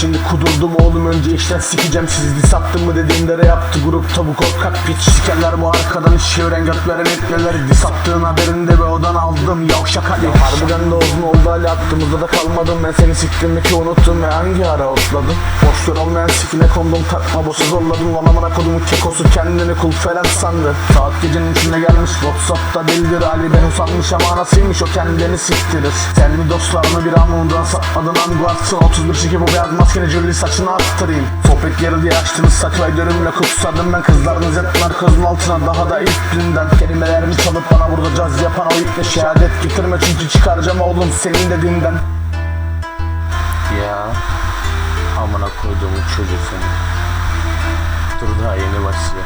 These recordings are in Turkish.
şimdi kudurdum oğlum önce işten sikeceğim. Sizi Sattım mı dediğimde de yaptı grup. Tabu korkak piç Sikerler bu arkadan. İş çeviren götlere netleleri Dis attığın haberinde be odan aldım yavşak Ali Harbiden de uzun oldu hali aklımızda da kalmadım Ben seni siktim ki unuttum. Ve hangi ara otladım Boşver olmayan sikine kondum takma boşu zorladım. Lan amına kodumu kekosu kendini kul falan sandı. Saat gecenin içinde gelmiş Whatsapp'ta bildir Ali. Ben usanmış ama anasıymış o kendini siktirir. Sen mi dostlarını bir an ondan satmadın anguatsın 31 şiki bu beyaz maskeni jüri saçını arttırayım Sohbet yeri diye açtınız saçmayı dönümle kutsadım ben. Kızlarınız hep narkozun altına daha da ilk günden Kelimelerimi çalıp bana burada caz yapan o iple şehadet getirme çünkü çıkaracağım oğlum senin dediğinden Ya amına koyduğumun çocuğu seni. Dur daha yeni başlıyor.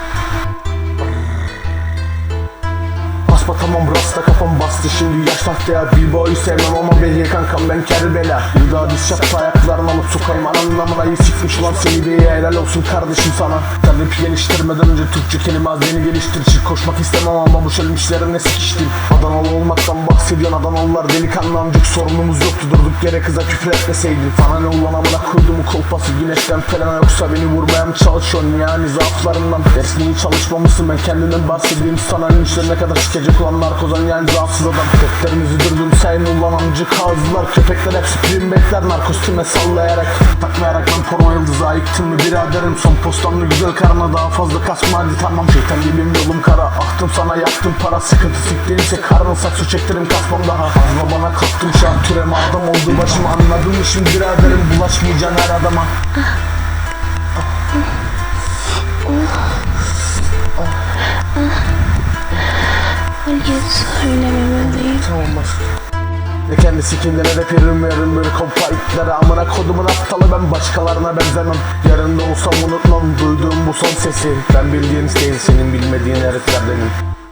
Bastı şimdi yaş tahtaya bir boyu sevmem ama belli kankam ben kerbela Bir daha düş yapsa ayaklarını alıp sokayım anlamına iyi sikmiş lan seni bir helal olsun kardeşim sana. Terapi geliştirmeden önce Türkçe kelime hazini geliştir. Çık koşmak istemem ama bu şölmüşlerine sikiştim. Adanalı olmaktan bahsediyorsun Adanalılar delikanlı. Amcık sorunumuz yoktu. Durduk yere kıza küfür etmeseydin. Sana ne ulan amına koyduğumu kolpası güneşten falan Yoksa beni vurmaya mı çalışıyorsun? Yani zaaflarından iyi çalışmamışsın? Ben kendimden bahsedeyim. Sana Ünlüşlerine kadar sikecek olan narkozan yani zaafsız adam Köpeklerimizi durdum sen ulan amcık ağızlar Köpekler hepsi prim bekler narkostime sallayarak Takmayarak ben porno yıldızı ayıktın mı biraderim Son postamlı güzel karına daha fazla kasma hadi tamam Şeytan gibiyim yolum kara ahtım sana yaktım para Sıkıntı siktiğinse karnın saksı çektirim kasmam daha Fazla bana kalktım şu an türeme adam oldu başıma Anladın mı şimdi biraderim bulaşmayacaksın her adama Hayır söyleme bebeğim. Tamam bak. Ne kendi sikimde ne de yarın böyle kompa itlere Amına kodumun aptalı ben başkalarına benzemem Yarın da olsam unutmam duyduğum bu son sesi Ben bildiğin değil senin bilmediğin herifler benim